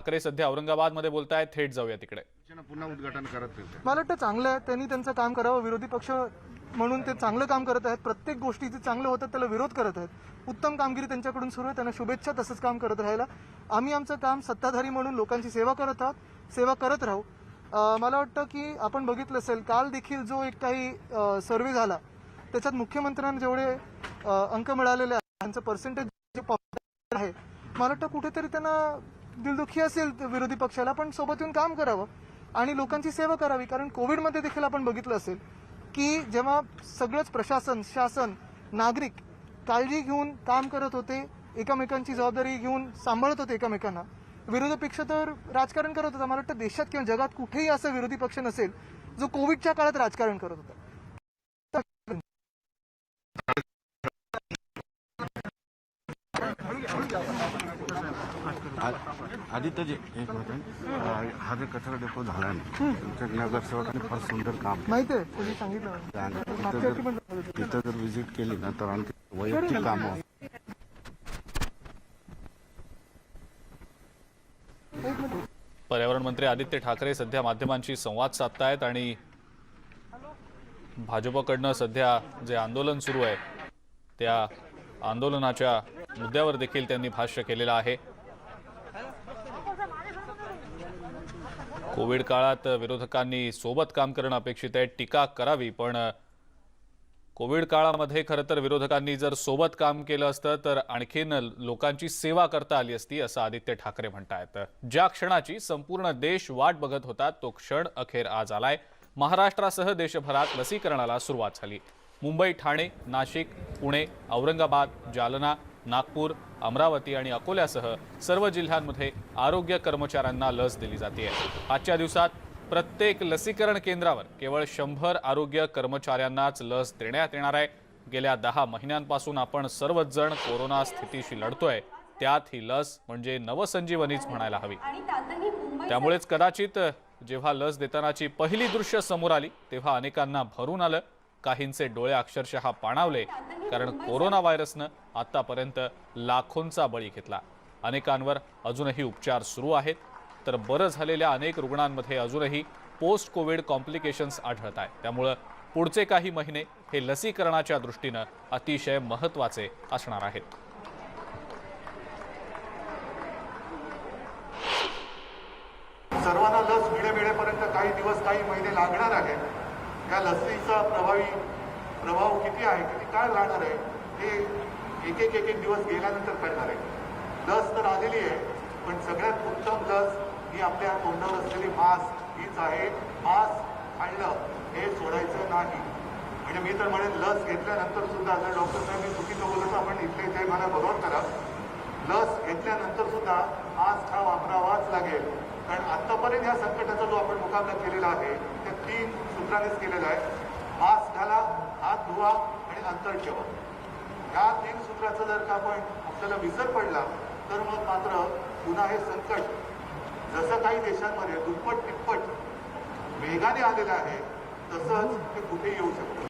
ठाकरे सध्या औरंगाबादमध्ये बोलतायत थेट जाऊया तिकडे. पुन्हा उद्घाटन करत होते मला वाटतं चांगलं आहे. त्यांनी त्यांचं काम करावं. विरोधी पक्ष म्हणून ते चांगलं काम करत आहेत. प्रत्येक गोष्टी जे चांगलं होतं त्याला विरोध करत आहेत. उत्तम कामगिरी त्यांच्याकडून सुरू आहे. त्यांना शुभेच्छा तसंच काम करत राहायला. आम्ही आमचं काम सत्ताधारी म्हणून लोकांची सेवा करत आहोत. सेवा करत राहू. मला वाटतं की आपण बघितलं असेल काल देखील जो एक काही सर्वे झाला त्याच्यात मुख्यमंत्र्यांना जेवढे अंक मिळालेले आहेत त्यांचं पर्सेंटेज जे आहे मला वाटतं कुठेतरी त्यांना दिलदुखी असेल विरोधी पक्षाला पण सोबत येऊन काम करावं आणि लोकांची सेवा करावी. कारण कोविडमध्ये देखील आपण बघितलं असेल की जेव्हा सगळंच प्रशासन शासन नागरिक काळजी घेऊन काम करत होते एकमेकांची जबाबदारी घेऊन सांभाळत होते एकमेकांना विरोधी पक्ष तर राजकारण करत होता. मला वाटतं देशात किंवा जगात कुठेही असं विरोधी पक्ष नसेल जो कोविडच्या काळात राजकारण करत होता. आदित्यजी एक मिनिट. हा जो कचरा डेपो झाला ना तुमच्या नगरसेवकांनी फार सुंदर काम माहिती आहे तुम्ही सांगितलं. तिथं जर व्हिजिट केली ना तर आणखी वैयक्तिक कामं. पर्यावरण मंत्री आदित्य ठाकरे सध्या माध्यमांशी संवाद साधतायत आणि भाजपकडनं सध्या जे आंदोलन सुरू आहे त्या आंदोलनाच्या मुद्द्यावर देखील त्यांनी भाष्य केलेलं आहे. कोविड काळात विरोधकांनी सोबत काम करणं अपेक्षित आहे टीका करावी पण कोविड काळामध्ये खरं तर विरोधकांनी जर सोबत काम केलं असतं तर आणखीन लोकांची सेवा करता आली असती असं आदित्य ठाकरे म्हणतायत. ज्या क्षणाची संपूर्ण देश वाट बघत होता तो क्षण अखेर आज आलाय. महाराष्ट्रासह देशभरात लसीकरणाला सुरुवात झाली. मुंबई ठाणे नाशिक पुणे औरंगाबाद जालना नागपूर अमरावती आणि अकोल्यासह सर्व जिल्ह्यांमध्ये आरोग्य कर्मचाऱ्यांना लस दिली जाते. आजच्या दिवसात प्रत्येक लसीकरण केंद्रावर केवळ शंभर आरोग्य कर्मचाऱ्यांनाच लस देण्यात येणार आहे. गेल्या दहा महिन्यांपासून आपण सर्वच जण कोरोना स्थितीशी लढतोय. त्यात ही लस म्हणजे नवसंजीवनीच म्हणायला हवी. त्यामुळेच कदाचित जेव्हा लस देतानाची पहिली दृश्य समोर आली तेव्हा अनेकांना भरून आलं. काहींचे डोळे अक्षरशः पाणावले कारण कोरोना व्हायरसनं आतापर्यंत लाखोंचा बळी घेतला. अनेकांवर अजूनही उपचार सुरू आहेत. तर बरं झालेल्या अनेक रुग्णांमध्ये अजूनही पोस्ट कोविड कॉम्प्लिकेशन्स आढळत आहेत. त्यामुळं पुढचे काही महिने हे लसीकरणाच्या दृष्टीनं अतिशय महत्त्वाचे असणार आहेत. सर्वांना लस मिळे मिळेपर्यंत काही दिवस काही महिने लागणार आहेत. या लसीचा प्रभावी प्रभाव किती आहे किती काय राहणार आहे हे एक एक एक एक दिवस गेल्यानंतर कळणार आहे. लस तर आलेली आहे पण सगळ्यात उत्तम लस ही आपल्या तोंडावर असलेली मास्क हीच आहे. मास्क आणलं हे सोडायचं नाही. म्हणजे मी तर म्हणेन लस घेतल्यानंतर सुद्धा जर डॉक्टर साहेब मी चुकीचं बोलत आपण इथले इथे मला बरोबर करा लस घेतल्यानंतर सुद्धा मास्क हा वापरावाच लागेल. कारण आतापर्यंत या संकटाचा जो आपण मुकाबला केलेला आहे त्या तीन सूत्रानेच केलेला आहे. मास्क घाला हात धुवा आणि अंतर ठेवा. या तीन सूत्राचा जर का आपण आपल्याला विसर पडला तर मग मात्र पुन्हा हे संकट जसं काही देशांमध्ये दुप्पट तिप्पट वेगाने आलेलं आहे तसंच ते कुठेही येऊ शकतं